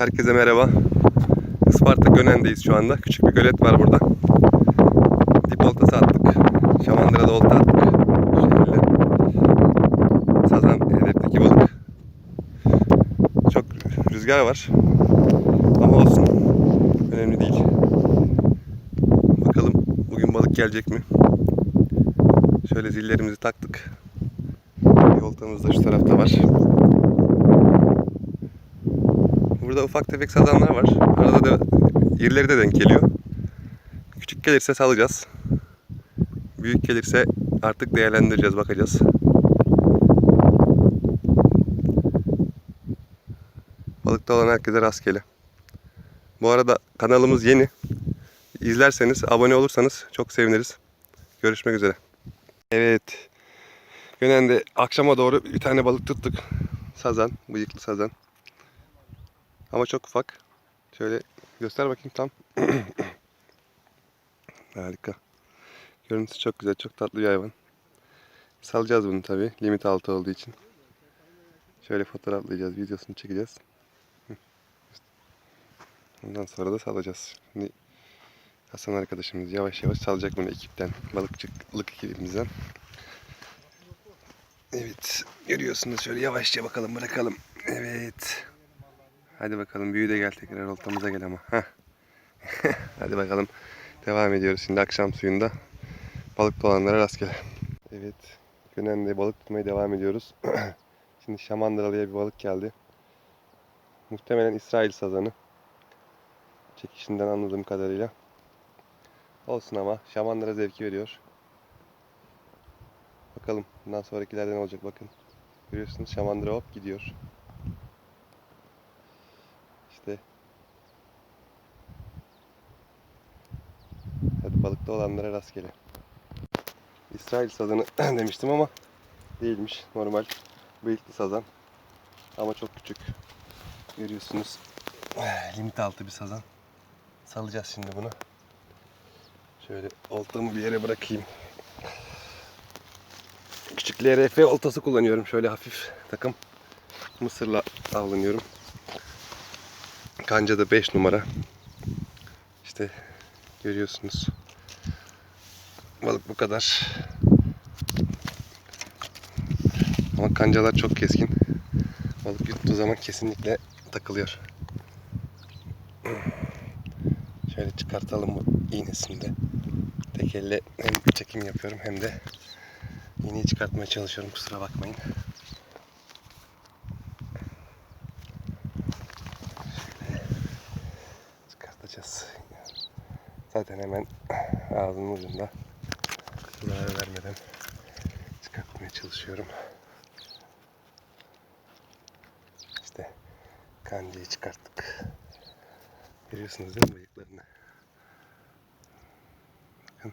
Herkese merhaba. Isparta Gönen'deyiz şu anda. Küçük bir gölet var burada. Dip oltası attık. Şamandıra'da olta attık. Şekilde. Sazan hedefteki balık. Çok rüzgar var. Ama olsun. Önemli değil. Bakalım bugün balık gelecek mi? Şöyle zillerimizi taktık. Yoltamız da şu tarafta var. Burada ufak tefek sazanlar var. Arada da irileri de denk geliyor. Küçük gelirse salacağız. Büyük gelirse artık değerlendireceğiz, bakacağız. Balıkta olan herkese rastgele. Bu arada kanalımız yeni. İzlerseniz, abone olursanız çok seviniriz. Görüşmek üzere. Evet. Gönen'de akşama doğru bir tane balık tuttuk. Sazan, bıyıklı sazan. Ama çok ufak. Şöyle göster bakayım tam. Harika. Görüntüsü çok güzel, çok tatlı bir hayvan. Salacağız bunu tabi, limit altı olduğu için. Şöyle fotoğraflayacağız, videosunu çekeceğiz. Ondan sonra da salacağız. Şimdi Hasan arkadaşımız yavaş yavaş salacak bunu ekipten, balıkçılık ekibimizden. Evet, görüyorsunuz şöyle yavaşça bakalım, bırakalım. Evet. Hadi bakalım büyü de gel tekrar oltamıza gel ama. Hadi bakalım. Devam ediyoruz şimdi akşam suyunda. Balık olanlara rastgele. Evet. Gönen'de balık tutmaya devam ediyoruz. şimdi Şamandıralı'ya bir balık geldi. Muhtemelen İsrail sazanı. Çekişinden anladığım kadarıyla. Olsun ama Şamandıra zevki veriyor. Bakalım bundan sonrakilerden olacak bakın. Görüyorsunuz Şamandıra hop gidiyor. İşte. Balıkta olanlara rastgele. İsrail sazanı demiştim ama değilmiş. Normal bıyıklı sazan. Ama çok küçük. Görüyorsunuz. Limit altı bir sazan. Salacağız şimdi bunu. Şöyle oltamı bir yere bırakayım. Küçük LRF oltası kullanıyorum. Şöyle hafif takım. Mısırla avlanıyorum. Kancada 5 numara. İşte görüyorsunuz. Balık bu kadar. Ama kancalar çok keskin. Balık yuttuğu zaman kesinlikle takılıyor. Şöyle çıkartalım bu iğnesini de. Tek elle hem çekim yapıyorum hem de iğneyi çıkartmaya çalışıyorum. Kusura bakmayın. çıkartacağız. Zaten hemen ağzımın ucunda zarar vermeden çıkartmaya çalışıyorum. İşte kancayı çıkarttık. Görüyorsunuz değil mi bıyıklarını? Bakın.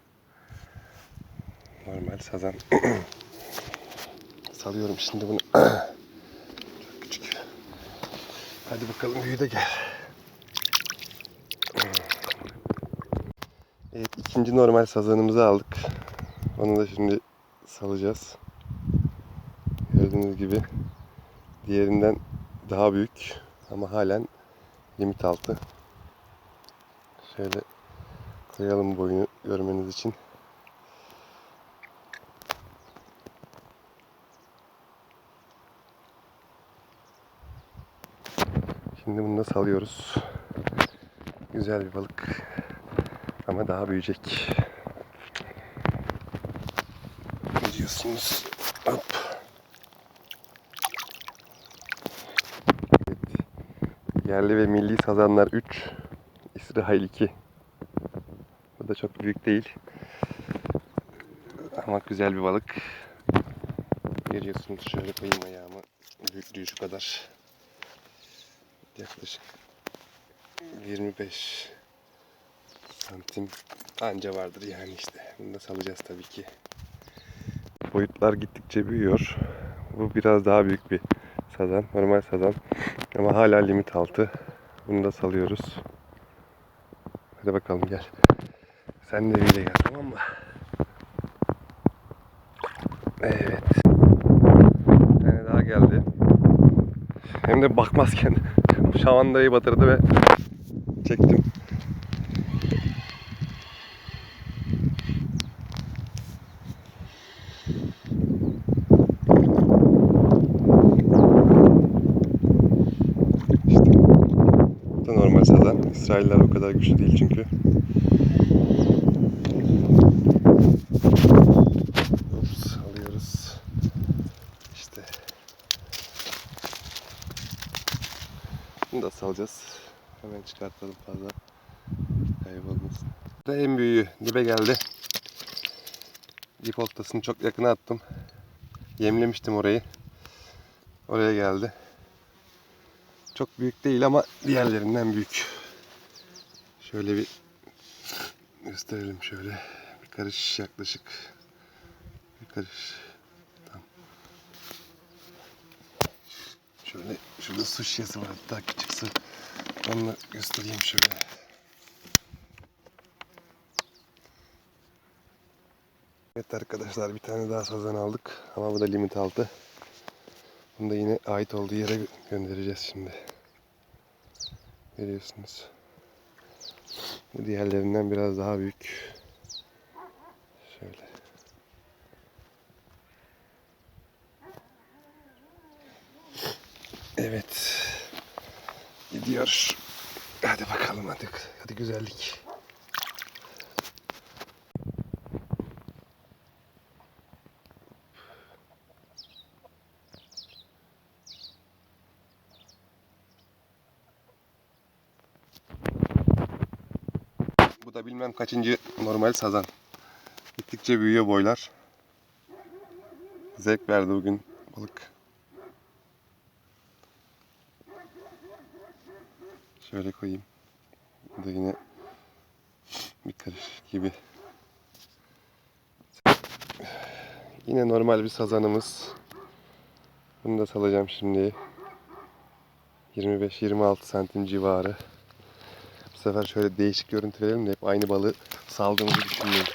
Normal sazan. Salıyorum şimdi bunu. Çok küçük. Hadi bakalım büyü de gel. Evet ikinci normal sazanımızı aldık. Onu da şimdi salacağız. Gördüğünüz gibi diğerinden daha büyük ama halen limit altı. Şöyle koyalım boyunu görmeniz için. Şimdi bunu da salıyoruz. Güzel bir balık. Ama daha büyüyecek. Görüyorsunuz. Hop. Evet. Yerli ve milli sazanlar 3. İsrail 2. Bu da çok büyük değil. Ama güzel bir balık. Görüyorsunuz şöyle koyayım ayağımı. Büyüklüğü şu kadar. Yaklaşık 25 santim anca vardır yani işte. Bunu da salacağız tabii ki. Boyutlar gittikçe büyüyor. Bu biraz daha büyük bir sazan. Normal sazan. Ama hala limit altı. Bunu da salıyoruz. Hadi bakalım gel. Sen de bir gel tamam mı? Evet. Bir tane daha geldi. Hem de bakmazken şavandayı batırdı ve çektim. İşte normal sazan. İsrailler o kadar güçlü değil çünkü. Ups, alıyoruz. İşte. Bunu da salacağız. Hemen çıkartalım fazla. Kaybolmasın. En büyüğü. Dibe geldi. Dip oltasını çok yakına attım. Yemlemiştim orayı. Oraya geldi. Çok büyük değil ama diğerlerinden büyük. Şöyle bir gösterelim şöyle. Bir karış yaklaşık. Bir karış. Tamam. Şöyle şurada su şişesi var hatta küçük su. Onu göstereyim şöyle. Evet arkadaşlar bir tane daha sazan aldık ama bu da limit altı. Bunu da yine ait olduğu yere gö- göndereceğiz şimdi. Görüyorsunuz. Bu diğerlerinden biraz daha büyük. Şöyle. Evet. Gidiyor. Hadi bakalım hadi. Hadi güzellik. Da bilmem kaçıncı normal sazan. Gittikçe büyüyor boylar. Zevk verdi bugün balık. Şöyle koyayım. Bu da yine bir karış gibi. Yine normal bir sazanımız. Bunu da salacağım şimdi. 25-26 santim civarı. Bu sefer şöyle değişik görüntü verelim de hep aynı balığı saldığımızı düşünmeyin.